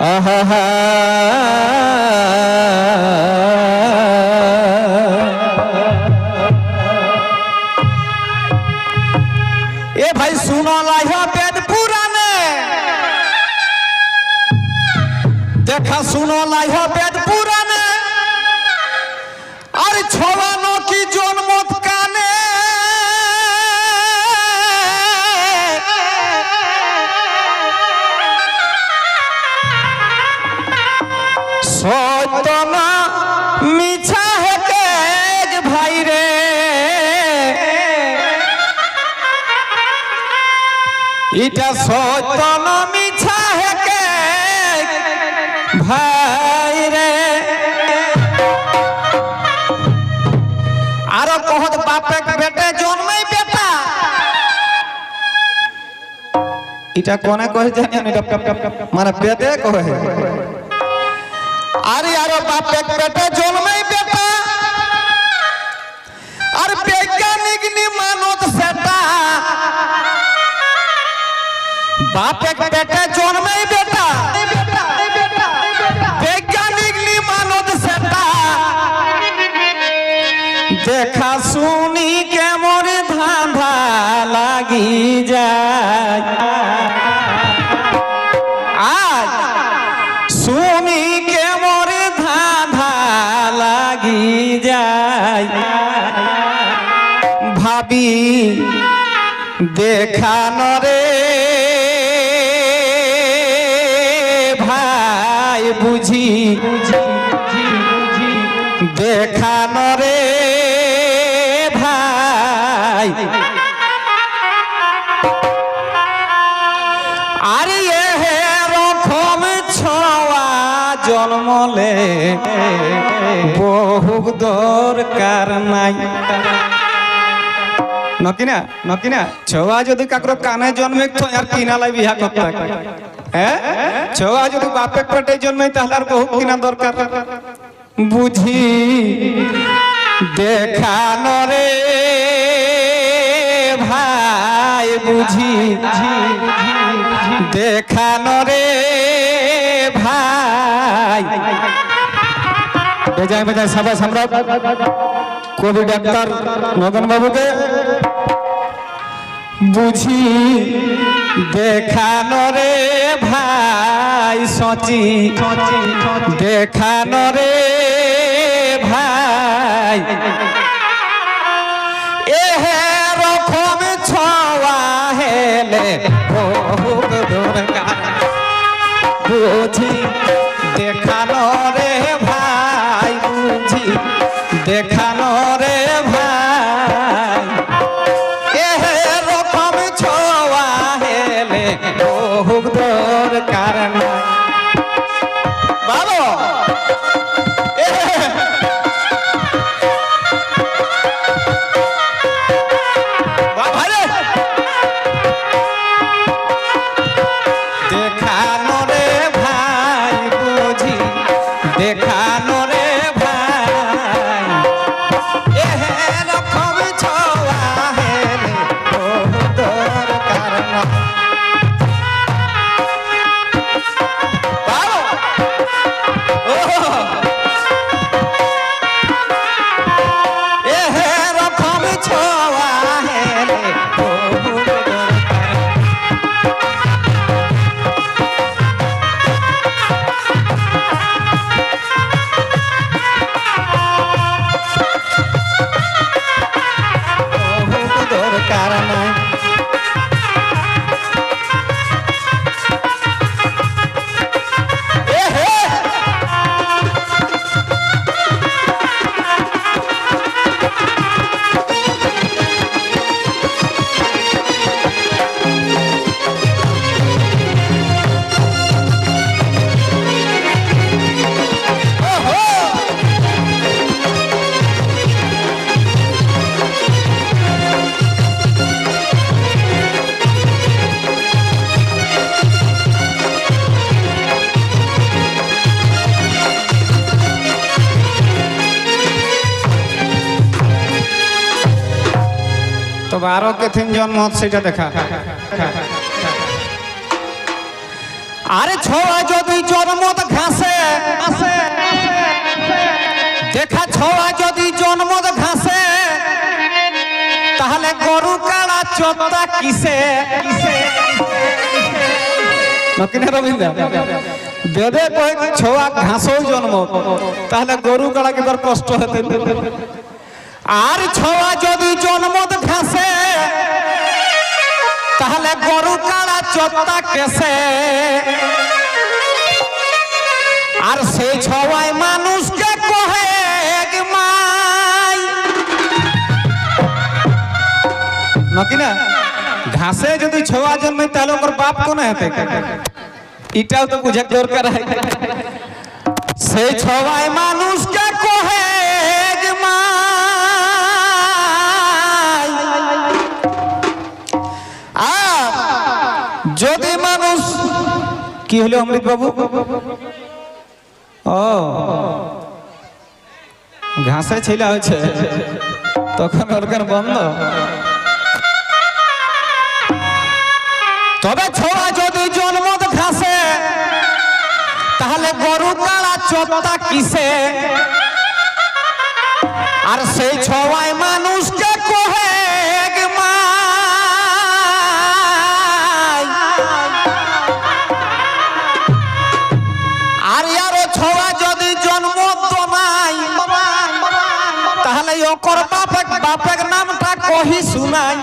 আহা এ ভাই শুনো লাইহ বেদ পুরাণে। দেখা শুনো লাইহ এটা সত্য মিছা হেকে। ভাই রে। আরও কহত বাপে বেটে জন্মাই বেটা। এটা কোনে কহে জানি এটা মানে বেদে কহে আরে আরও বাপে বেটে জন্মাই দেখা শুনি কেমন ধাঁধা লাগি যায়। শুনি কেমন ধাঁধা লাগি যায়। ভাবি দেখানো দেখানো রে ভাই। আরে এ রকম ছোয়া জন্মলে বহু দরকার নাই। নকিনা নকিনা ছোয়া যদি কাকর কানে জন্মে তো আর কিনা লাই বিহা করতে হ্যাঁ ছোয়া যদি বাপে পেটে জন্মে তাহলে আর বহু কিনা দরকার বুঝি দেখানো রে ভাই, বুঝি দেখানো রে ভাই। বেজায় বেজায় সবাই আমরা কবি ডাক্তার মদন বাবুকে বুঝি দেখান রে ভাই সচি দেখান রে ভাই তবে আরও কেথিন জন্ম সেটা দেখা। আরে ছোয়া যদি জন্মত ঘাসে, দেখা ছোয়া যদি জন্মত ঘাসে, তাহলে গরু কাড়া চোদ্দা কিসে? রবীন্দ্র বেদে কয়ে ছোয়া ঘাসও জন্ম তাহলে গরু কাড়া কি তোর কষ্ট হতে? আর ছোয়া যদি জন্মত ঘাসে, তাহলে গরু কাড়া চোদ্দা কেসে। আর সেই ছওয়ায় মানুষকে কহে মাই। নাকি না? ঘাসে যদি ছোয়া জন্মে, তাহলে ওর বাপ কোন হেতে? এটাও তো বুঝে দরকার। সেই ছওয়ায় মানুষকে কি হলো অমৃত বাবু ও। ঘাসে ছিল হয়েছে। তখন ওরকার বন্ধ। তবে ছোড়া যদি জন্মত ঘাসে, তাহলে গরু কাড়া চোদ্দা কিসে? আর সেই ছওয়ায় মানুষকে কহি শুনাই।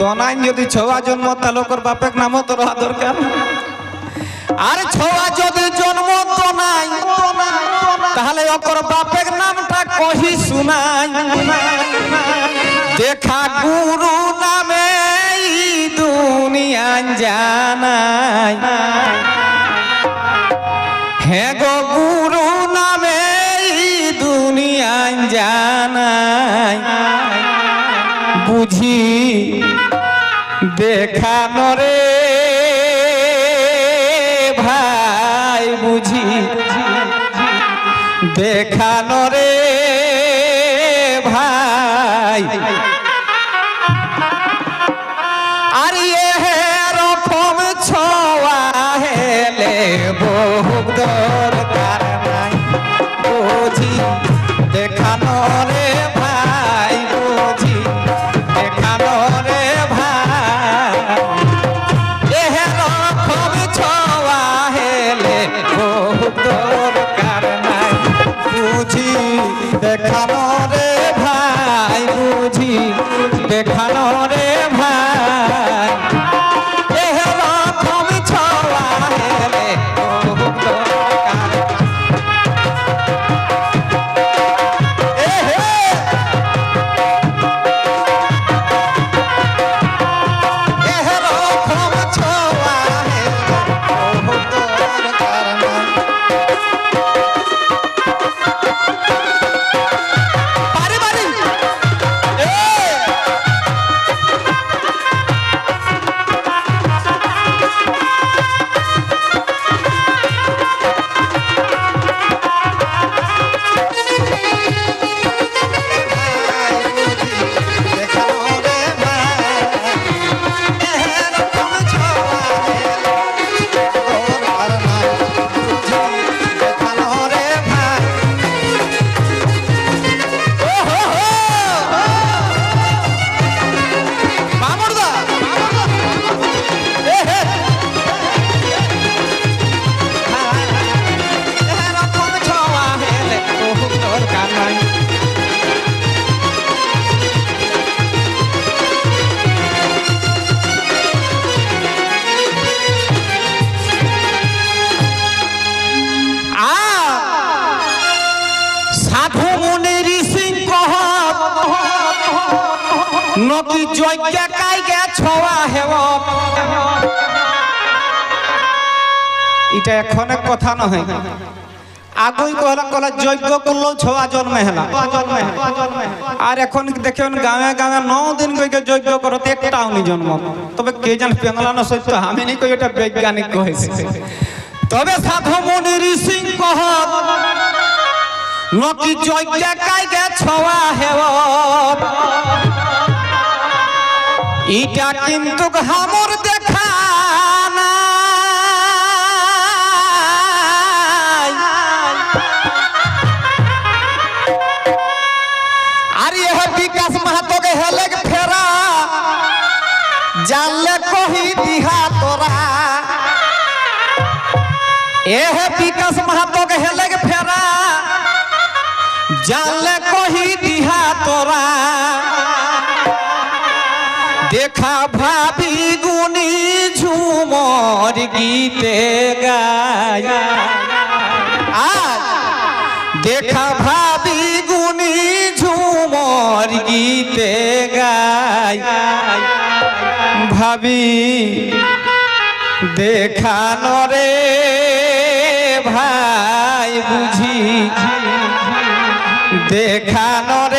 দনাই যদি ছোয়া জন্ম তাহলে ওকর বাপেক নামও তো দরকার আর ছোয়া যদি জন্ম তো নাই তাহলে ওকর বাপেক নামটা কহি শুনাই। দেখা গুরু নামে দুনিয়া জানাই। হে গো গুরু নামে দুনিয়া জানাই। বুঝি দেখানো রে ভাই বুঝি দেখানো রে নকি যজ্ঞ কাইগে ছোয়া হেব এটা এখন কথা নহে আগুই কহলা কলা যজ্ঞ করল ছোয়া জন্মে হেলা। আর এখন দেখেন গাঁয়ে গাঁয়ে ন দিন কইকে যজ্ঞ করতে একটা উনি জন্ম। তবে কে জান পেঙ্গলানো সত্য, আমি নি কই এটা বৈজ্ঞানিক কহেছে তবে সাধু মুনি ঋষি কহ নকি যজ্ঞ কাইগে ছোয়া হেব এটা কিন্তু হামর দেখা আর ইহ বিকাশ মাহাতোকে হেলে ফেরা। জানলে কহি দিহা তোরা। এহ বিকাশ মাহাতোকে হেলে ফেরা। জানলে কহি দিহা তোরা। দেখা ভাবি গুনি ঝুমর গীতে গায়। আজ দেখা ভাবি গুনি ঝুমর গীতে গায়। ভাবি দেখানো রে ভাই বুঝি। দেখানো রে